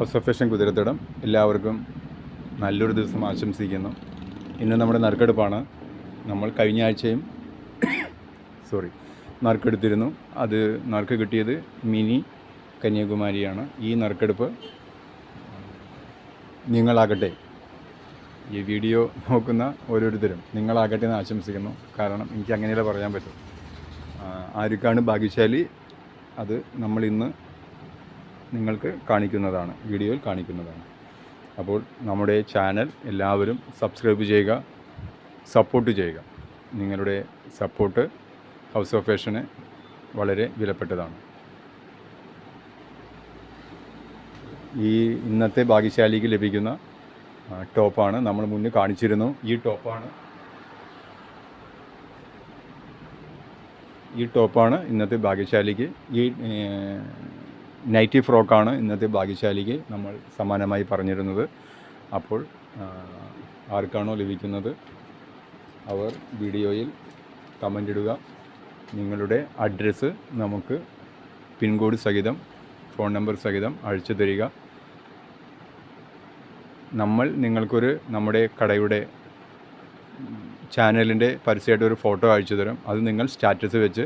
First fashion കുതിരത്തടം എല്ലാവർക്കും നല്ലൊരു ദിവസം ആശംസിക്കുന്നു. ഇന്ന് നമ്മുടെ നറുക്കെടുപ്പാണ്. നമ്മൾ കഴിഞ്ഞ ആഴ്ചയും സോറി നറുക്കെടുത്തിരുന്നു. അത് നറുക്ക് കിട്ടിയത് മിനി കന്യാകുമാരിയാണ്. ഈ നറുക്കെടുപ്പ് നിങ്ങളാകട്ടെ. ഈ വീഡിയോ നോക്കുന്ന ഓരോരുത്തരും നിങ്ങളാകട്ടെ എന്ന് ആശംസിക്കുന്നു. കാരണം എനിക്ക് അങ്ങനെയല്ലേ പറയാൻ പറ്റും. ആർക്കാണ് ഭാഗ്യശാലി? അത് നമ്മൾ ഇന്ന് നിങ്ങൾക്ക് കാണിക്കുന്നതാണ് വീഡിയോയിൽ കാണിക്കുന്നതാണ്. അപ്പോൾ നമ്മുടെ ചാനൽ എല്ലാവരും സബ്സ്ക്രൈബ് ചെയ്യുക സപ്പോർട്ട് ചെയ്യുക. നിങ്ങളുടെ സപ്പോർട്ട് ഹൗസ് ഓഫ് ഫാഷന് വളരെ വിലപ്പെട്ടതാണ്. ഈ ഇന്നത്തെ ഭാഗ്യശാലിക്ക് ലഭിക്കുന്ന ടോപ്പാണ് നമ്മൾ മുന്നേ കാണിച്ചിരുന്നു. ഈ ടോപ്പാണ് ഈ ടോപ്പാണ് ഇന്നത്തെ ഭാഗ്യശാലിക്ക് ഈ നൈറ്റി ഫ്രോക്കാണ് ഇന്നത്തെ ഭാഗ്യശാലിക്ക് നമ്മൾ സമാനമായി പറഞ്ഞിരുന്നത്. അപ്പോൾ ആർക്കാണോ ലഭിക്കുന്നത് അവർ വീഡിയോയിൽ കമന്റ് ഇടുക. നിങ്ങളുടെ അഡ്രസ്സ് നമുക്ക് പിൻകോഡ് സഹിതം ഫോൺ നമ്പർ സഹിതം അയച്ചു തരിക. നമ്മൾ നിങ്ങൾക്കൊരു നമ്മുടെ കടയുടെ ചാനലിന്റെ പരസ്യമായിട്ട് ഒരു ഫോട്ടോ അയച്ചു തരും. അത് നിങ്ങൾ സ്റ്റാറ്റസ് വെച്ച്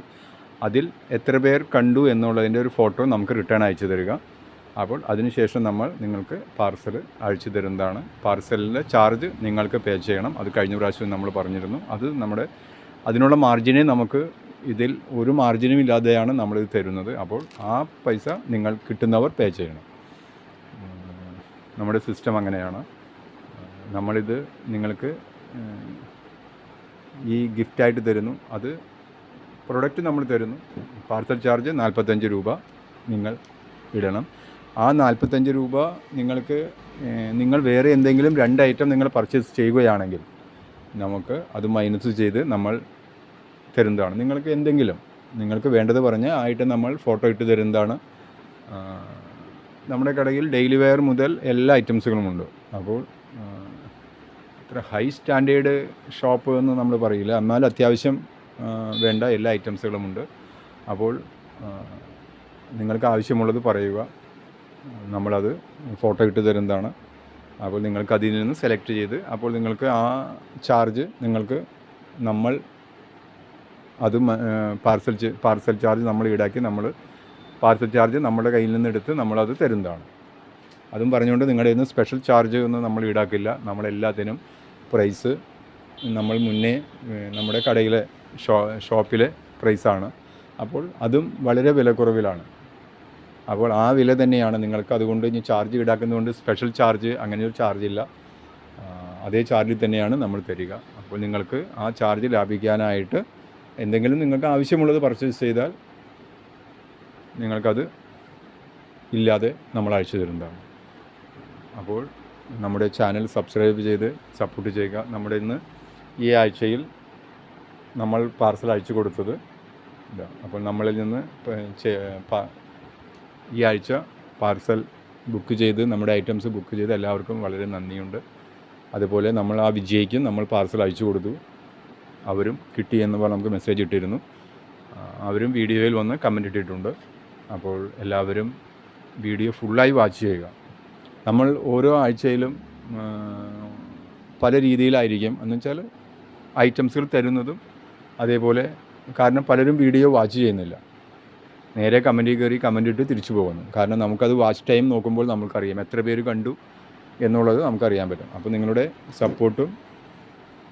അതിൽ എത്ര പേർ കണ്ടു എന്നുള്ളതിന്റെ ഒരു ഫോട്ടോ നമുക്ക് റിട്ടേൺ അയച്ചു തരിക. അപ്പോൾ അതിനുശേഷം നമ്മൾ നിങ്ങൾക്ക് പാർസൽ അയച്ചു തരുന്നതാണ്. പാർസലിന്റെ ചാർജ് നിങ്ങൾക്ക് പേ ചെയ്യണം. അത് കഴിഞ്ഞ പ്രാവശ്യം നമ്മൾ പറഞ്ഞിരുന്നു. അത് നമ്മുടെ അതിനുള്ള മാർജിനെ നമുക്ക് ഇതിൽ ഒരു മാർജിനും ഇല്ലാതെയാണ് നമ്മളിത് തരുന്നത്. അപ്പോൾ ആ പൈസ നിങ്ങൾ കിട്ടുന്നവർ പേ ചെയ്യണം. നമ്മുടെ സിസ്റ്റം അങ്ങനെയാണ്. നമ്മളിത് നിങ്ങൾക്ക് ഈ ഗിഫ്റ്റായിട്ട് തരുന്നു. അത് പ്രൊഡക്റ്റ് നമ്മൾ തരുന്നു. പാർസൽ ചാർജ് നാൽപ്പത്തഞ്ച് രൂപ നിങ്ങൾ ഇടണം. ആ നാൽപ്പത്തഞ്ച് രൂപ നിങ്ങൾക്ക് നിങ്ങൾ വേറെ എന്തെങ്കിലും രണ്ട് ഐറ്റം നിങ്ങൾ പർച്ചേസ് ചെയ്യുകയാണെങ്കിൽ നമുക്ക് അത് മൈനസ് ചെയ്ത് നമ്മൾ തരുന്നതാണ്. നിങ്ങൾക്ക് എന്തെങ്കിലും നിങ്ങൾക്ക് വേണ്ടത് പറഞ്ഞ് ഐറ്റം നമ്മൾ ഫോട്ടോ ഇട്ട് തരുന്നതാണ്. നമ്മുടെ കടയിൽ ഡെയിലി വെയർ മുതൽ എല്ലാ ഐറ്റംസുകളുമുണ്ട് അപ്പോൾ ആ, ഇത്ര ഹൈ സ്റ്റാൻഡേർഡ് ഷോപ്പ് എന്ന് നമ്മൾ പറയില്ല. എന്നാൽ അത്യാവശ്യം ആ, വേണ്ട എല്ലാ ഐറ്റംസുകളുമുണ്ട്. അപ്പോൾ നിങ്ങൾക്ക് ആവശ്യമുള്ളത് പറയുക. നമ്മളത് ഫോട്ടോ ഇട്ട് തരുന്നതാണ്. അപ്പോൾ നിങ്ങൾക്ക് അതിൽ നിന്ന് സെലക്ട് ചെയ്ത് അപ്പോൾ നിങ്ങൾക്ക് ആ ചാർജ് നിങ്ങൾക്ക് നമ്മൾ അത് പാർസൽ പാർസൽ ചാർജ് നമ്മൾ ഈടാക്കി നമ്മൾ പാർസൽ ചാർജ് നമ്മുടെ കയ്യിൽ നിന്ന് എടുത്ത് നമ്മളത് തരുന്നതാണ്. അതും പറഞ്ഞുകൊണ്ട് നിങ്ങളുടെ നിന്ന് സ്പെഷ്യൽ ചാർജ് ഒന്നും നമ്മൾ ഈടാക്കില്ല. നമ്മളെല്ലാത്തിനും പ്രൈസ് നമ്മൾ മുന്നേ നമ്മുടെ കടയിലെ ഷോ ഷോപ്പിലെ പ്രൈസാണ്. അപ്പോൾ അതും വളരെ വിലക്കുറവിലാണ്. അപ്പോൾ ആ വില തന്നെയാണ് നിങ്ങൾക്ക് അതുകൊണ്ട് ഇനി ചാർജ് ഈടാക്കുന്നതുകൊണ്ട് സ്പെഷ്യൽ ചാർജ് അങ്ങനെ ഒരു ചാർജ് ഇല്ല. അതേ ചാർജിൽ തന്നെയാണ് നമ്മൾ തരിക. അപ്പോൾ നിങ്ങൾക്ക് ആ ചാർജ് ലാഭിക്കാനായിട്ട് എന്തെങ്കിലും നിങ്ങൾക്ക് ആവശ്യമുള്ളത് പർച്ചേസ് ചെയ്താൽ നിങ്ങൾക്കത് ഇല്ലാതെ നമ്മൾ അയച്ചു തരുന്നതാണ്. അപ്പോൾ നമ്മുടെ ചാനൽ സബ്സ്ക്രൈബ് ചെയ്ത് സപ്പോർട്ട് ചെയ്യുക. നമ്മുടെ ഇന്ന് ഈ ആഴ്ചയിൽ നമ്മൾ പാർസൽ അയച്ചു കൊടുത്തത്. അപ്പോൾ നമ്മളിൽ നിന്ന് ഈ ആഴ്ച പാർസൽ ബുക്ക് ചെയ്ത് നമ്മുടെ ഐറ്റംസ് ബുക്ക് ചെയ്ത് എല്ലാവർക്കും വളരെ നന്ദിയുണ്ട്. അതുപോലെ നമ്മൾ ആ വിജയിക്കും നമ്മൾ പാർസൽ അയച്ചു കൊടുത്തു. അവരും കിട്ടി എന്ന് പറഞ്ഞ് നമുക്ക് മെസ്സേജ് ഇട്ടിരുന്നു. അവരും വീഡിയോയിൽ വന്ന് കമന്റ് ഇട്ടിട്ടുണ്ട്. അപ്പോൾ എല്ലാവരും വീഡിയോ ഫുള്ളായി വാച്ച് ചെയ്യുക. നമ്മൾ ഓരോ ആഴ്ചയിലും പല രീതിയിലായിരിക്കും. എന്നുവെച്ചാൽ ഐറ്റംസുകൾ തരുന്നതും അതേപോലെ കാരണം പലരും വീഡിയോ വാച്ച് ചെയ്യുന്നില്ല. നേരെ കമന്റിൽ കയറി കമന്റ് ഇട്ട് തിരിച്ചു പോകുന്നു. കാരണം നമുക്കത് വാച്ച് ടൈം നോക്കുമ്പോൾ നമുക്കറിയാം എത്ര പേര് കണ്ടു എന്നുള്ളത് നമുക്കറിയാൻ പറ്റും. അപ്പോൾ നിങ്ങളുടെ സപ്പോർട്ടും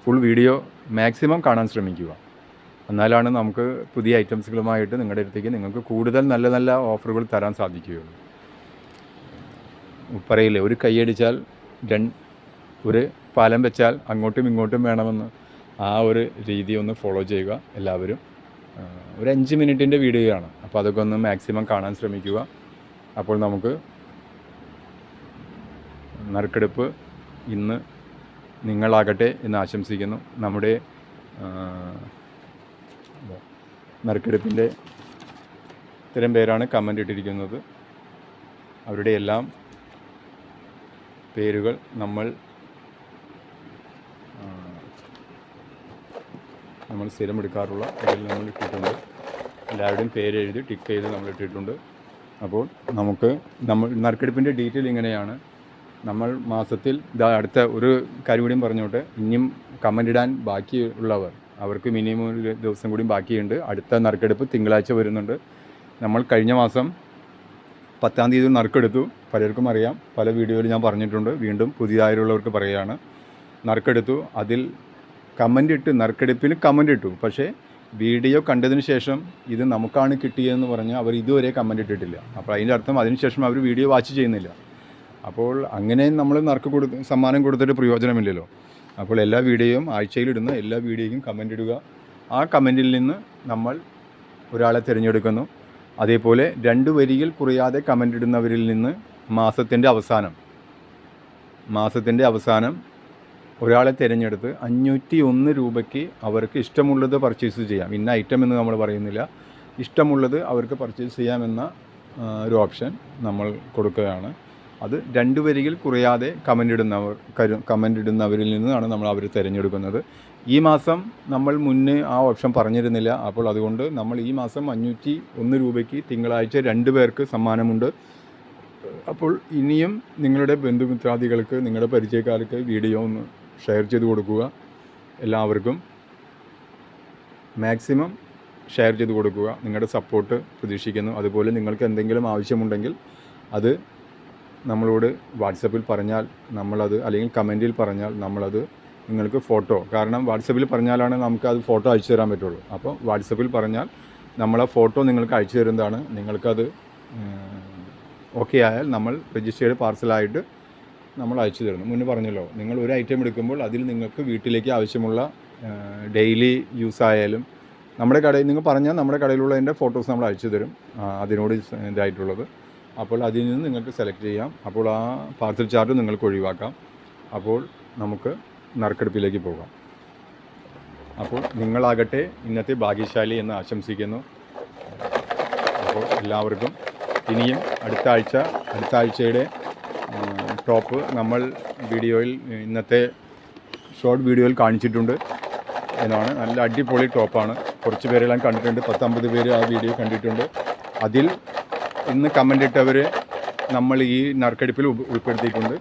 ഫുൾ വീഡിയോ മാക്സിമം കാണാൻ ശ്രമിക്കുക. എന്നാലാണ് നമുക്ക് പുതിയ ഐറ്റംസുകളുമായിട്ട് നിങ്ങളുടെ അടുത്തേക്ക് നിങ്ങൾക്ക് കൂടുതൽ നല്ല നല്ല ഓഫറുകൾ തരാൻ സാധിക്കുകയുള്ളൂ. പറയില്ലേ ഒരു കൈയടിച്ചാൽ രണ്ട് ഒരു പാലം വെച്ചാൽ അങ്ങോട്ടും ഇങ്ങോട്ടും വേണമെന്ന് ആ ഒരു രീതി ഒന്ന് ഫോളോ ചെയ്യുക എല്ലാവരും. ഒരു അഞ്ച് മിനിറ്റിന്റെ വീഡിയോയാണ് അപ്പോൾ അതൊക്കെ ഒന്ന് മാക്സിമം കാണാൻ ശ്രമിക്കുക. അപ്പോൾ നമുക്ക് നറുക്കെടുപ്പ് ഇന്ന് നിങ്ങളാകട്ടെ എന്ന് ആശംസിക്കുന്നു. നമ്മുടെ നറുക്കെടുപ്പിന്റെ ഇത്തരം പേരാണ് കമന്റ് ഇട്ടിരിക്കുന്നത്. അവരുടെ എല്ലാം പേരുകൾ നമ്മൾ നമ്മൾ സ്ഥിരം എടുക്കാറുള്ള ഇതിൽ നമ്മൾ ഇട്ടിട്ടുണ്ട്. എല്ലാവരുടെയും പേര് എഴുതി ടിക്ക് ചെയ്ത് നമ്മൾ ഇട്ടിട്ടുണ്ട്. അപ്പോൾ നമുക്ക് നമ്മൾ നറുക്കെടുപ്പിന്റെ ഡീറ്റെയിൽ ഇങ്ങനെയാണ്. നമ്മൾ മാസത്തിൽ ഇതാ അടുത്ത ഒരു കാര്യം കൂടിയും പറഞ്ഞോട്ടെ. ഇനിയും കമന്റ് ഇടാൻ ബാക്കിയുള്ളവർ അവർക്ക് മിനിമം ഒരു ദിവസം കൂടിയും ബാക്കിയുണ്ട്. അടുത്ത നറുക്കെടുപ്പ് തിങ്കളാഴ്ച വരുന്നുണ്ട്. നമ്മൾ കഴിഞ്ഞ മാസം പത്താം തീയതി നറുക്കെടുത്തു. പലർക്കും അറിയാം. പല വീഡിയോയിൽ ഞാൻ പറഞ്ഞിട്ടുണ്ട്. വീണ്ടും പുതിയതായുള്ളവർക്ക് പറയുകയാണ്. നറുക്കെടുത്തു. അതിൽ കമന്റ് ഇട്ട് നറുക്കെടുപ്പിന് കമന്റ് ഇട്ടു പക്ഷേ വീഡിയോ കണ്ടതിന് ശേഷം ഇത് നമുക്കാണ് കിട്ടിയതെന്ന് പറഞ്ഞ് അവർ ഇതുവരെ കമന്റ് ഇട്ടിട്ടില്ല അപ്പോൾ അതിന്റെ അർത്ഥം അതിനുശേഷം അവർ വീഡിയോ വാച്ച് ചെയ്യുന്നില്ല. അപ്പോൾ അങ്ങനെ നമ്മൾ നറുക്ക് കൊടുത്ത് സമ്മാനം കൊടുത്തിട്ട് പ്രയോജനമില്ലല്ലോ. അപ്പോൾ എല്ലാ വീഡിയോയും ആഴ്ചയിലിടുന്ന എല്ലാ വീഡിയോയ്ക്കും കമന്റ് ഇടുക. ആ കമന്റിൽ നിന്ന് നമ്മൾ ഒരാളെ തിരഞ്ഞെടുക്കുന്നു. അതേപോലെ രണ്ട് വരിയിൽ കുറയാതെ കമന്റ് ഇടുന്നവരിൽ നിന്ന് മാസത്തിന്റെ അവസാനം മാസത്തിന്റെ അവസാനം ഒരാളെ തിരഞ്ഞെടുത്ത് അഞ്ഞൂറ്റി ഒന്ന് രൂപയ്ക്ക് അവർക്ക് ഇഷ്ടമുള്ളത് പർച്ചേസ് ചെയ്യാം. ഇന്ന ഐറ്റം എന്ന് നമ്മൾ പറയുന്നില്ല. ഇഷ്ടമുള്ളത് അവർക്ക് പർച്ചേസ് ചെയ്യാമെന്ന ഒരു ഓപ്ഷൻ നമ്മൾ കൊടുക്കുകയാണ്. അത് രണ്ട് വരിയിൽ കുറയാതെ കമന്റ് ഇടുന്നവർ കമന്റ് ഇടുന്നവരിൽ നിന്നാണ് നമ്മൾ അവർ തിരഞ്ഞെടുക്കുന്നത്. ഈ മാസം നമ്മൾ മുന്നേ ആ ഓപ്ഷൻ പറഞ്ഞിരുന്നില്ല. അപ്പോൾ അതുകൊണ്ട് നമ്മൾ ഈ മാസം അഞ്ഞൂറ്റി ഒന്ന് രൂപയ്ക്ക് തിങ്കളാഴ്ച രണ്ട് പേർക്ക് സമ്മാനമുണ്ട്. അപ്പോൾ ഇനിയും നിങ്ങളുടെ ബന്ധുമിത്രാദികൾക്ക് നിങ്ങളുടെ പരിചയക്കാർക്ക് വീഡിയോ ഒന്ന് ഷെയർ ചെയ്ത് കൊടുക്കുക എല്ലാവർക്കും. മാക്സിമം ഷെയർ ചെയ്ത് കൊടുക്കുക. നിങ്ങളുടെ സപ്പോർട്ട് പ്രതീക്ഷിക്കുന്നു. അതുപോലെ നിങ്ങൾക്ക് എന്തെങ്കിലും ആവശ്യമുണ്ടെങ്കിൽ അത് നമ്മളോട് വാട്സപ്പിൽ പറഞ്ഞാൽ നമ്മളത് അല്ലെങ്കിൽ കമന്റിൽ പറഞ്ഞാൽ നമ്മളത് നിങ്ങൾക്ക് ഫോട്ടോ. കാരണം വാട്സപ്പിൽ പറഞ്ഞാലാണ് നമുക്ക് അത് ഫോട്ടോ അയച്ചു തരാൻ പറ്റുള്ളൂ. അപ്പോൾ വാട്സപ്പിൽ പറഞ്ഞാൽ നമ്മളാ ഫോട്ടോ നിങ്ങൾക്ക് അയച്ചു തരുന്നതാണ്. നിങ്ങൾക്കത് ഓക്കെ ആയാൽ നമ്മൾ രജിസ്റ്റേർഡ് പാർസലായിട്ട് നമ്മൾ അയച്ചു തരുന്നു. മുന്നേ പറഞ്ഞല്ലോ നിങ്ങൾ ഒരു ഐറ്റം എടുക്കുമ്പോൾ അതിൽ നിങ്ങൾക്ക് വീട്ടിലേക്ക് ആവശ്യമുള്ള ഡെയിലി യൂസ് ആയാലും നമ്മുടെ കടയിൽ നിങ്ങൾ പറഞ്ഞാൽ നമ്മുടെ കടയിലുള്ളതിന്റെ ഫോട്ടോസ് നമ്മൾ അയച്ചു തരും. അതിനോട് ഇതായിട്ടുള്ളത്. അപ്പോൾ അതിൽ നിന്ന് നിങ്ങൾക്ക് സെലക്ട് ചെയ്യാം. അപ്പോൾ ആ പാർസൽ ചാർജ് നിങ്ങൾക്ക് ഒഴിവാക്കാം. അപ്പോൾ നമുക്ക് നറുക്കെടുപ്പിലേക്ക് പോകാം. അപ്പോൾ നിങ്ങളാകട്ടെ ഇന്നത്തെ ഭാഗ്യശാലി എന്ന് ആശംസിക്കുന്നു. അപ്പോൾ എല്ലാവർക്കും ഇനിയും അടുത്ത ആഴ്ച അടുത്ത ആഴ്ചയുടെ ടോപ്പ് നമ്മൾ വീഡിയോയിൽ ഇന്നത്തെ ഷോർട്ട് വീഡിയോയിൽ കാണിച്ചിട്ടുണ്ട് എന്നാണ്. നല്ല അടിപൊളി ടോപ്പാണ്. കുറച്ച് പേരെല്ലാം കണ്ടിട്ടുണ്ട്. പത്തമ്പത് പേര് ആ വീഡിയോ കണ്ടിട്ടുണ്ട്. അതിൽ ഇന്ന് കമന്റ് ഇട്ടവർ നമ്മൾ ഈ നറുക്കെടുപ്പിൽ ഉൾ- ഉൾപ്പെടുത്തിയിട്ടുണ്ട്.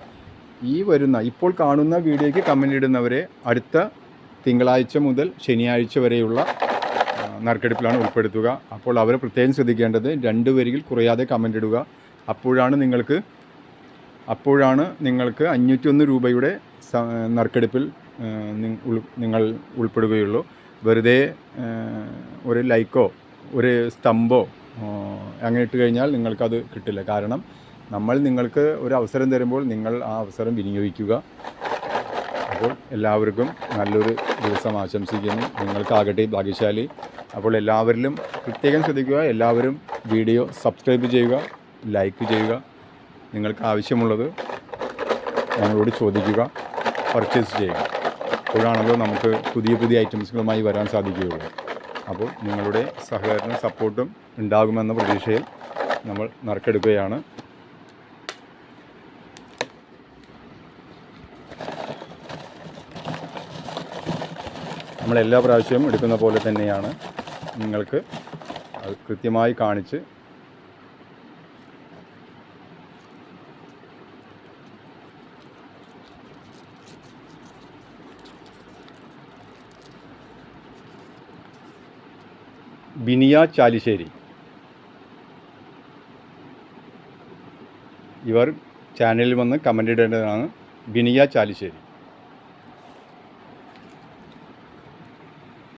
ഈ വരുന്ന ഇപ്പോൾ കാണുന്ന വീഡിയോയ്ക്ക് കമന്റ് ഇടുന്നവരെ അടുത്ത തിങ്കളാഴ്ച മുതൽ ശനിയാഴ്ച വരെയുള്ള നറുക്കെടുപ്പിലാണ് ഉൾപ്പെടുത്തുക. അപ്പോൾ അവരെ പ്രത്യേകം ശ്രദ്ധിക്കേണ്ടത് രണ്ട് വരിയിൽ കുറയാതെ കമന്റ് ഇടുക. അപ്പോഴാണ് നിങ്ങൾക്ക് അപ്പോഴാണ് നിങ്ങൾക്ക് അഞ്ഞൂറ്റൊന്ന് രൂപയുടെ സ- നറുക്കെടുപ്പിൽ നിങ്ങൾ ഉൾപ്പെടുകയുള്ളൂ. വെറുതെ ഒരു ലൈക്കോ ഒരു സ്തംഭോ അങ്ങനെ ഇട്ട് കഴിഞ്ഞാൽ നിങ്ങൾക്കത് കിട്ടില്ല. കാരണം നമ്മൾ നിങ്ങൾക്ക് ഒരു അവസരം തരുമ്പോൾ നിങ്ങൾ ആ അവസരം വിനിയോഗിക്കുക. അപ്പോൾ എല്ലാവർക്കും നല്ലൊരു ദിവസം ആശംസിക്കുന്നു. നിങ്ങൾക്കാകട്ടെ ഭാഗ്യശാലി. അപ്പോൾ എല്ലാവരിലും പ്രത്യേകം ശ്രദ്ധിക്കുക. എല്ലാവരും വീഡിയോ സബ്സ്ക്രൈബ് ചെയ്യുക ലൈക്ക് ചെയ്യുക. നിങ്ങൾക്ക് ആവശ്യമുള്ളത് ഞങ്ങളോട് ചോദിക്കുക പർച്ചേസ് ചെയ്യുക. അപ്പോഴാണല്ലോ നമുക്ക് പുതിയ പുതിയ ഐറ്റംസുകളുമായി വരാൻ സാധിക്കുകയുള്ളൂ. അപ്പോൾ നിങ്ങളുടെ സഹകരണ സപ്പോർട്ടും ഉണ്ടാകുമെന്ന പ്രതീക്ഷയിൽ നമ്മൾ നറുക്കെടുക്കുകയാണ്. നമ്മൾ എല്ലാ പ്രാവശ്യവും എടുക്കുന്ന പോലെ തന്നെയാണ് നിങ്ങൾക്ക് കൃത്യമായി കാണിച്ച് ബിനിയ ചാലിശ്ശേരി. ഇവർ ചാനലിൽ വന്ന് കമന്റ് ഇടേണ്ടതാണ് ബിനിയ ചാലിശ്ശേരി.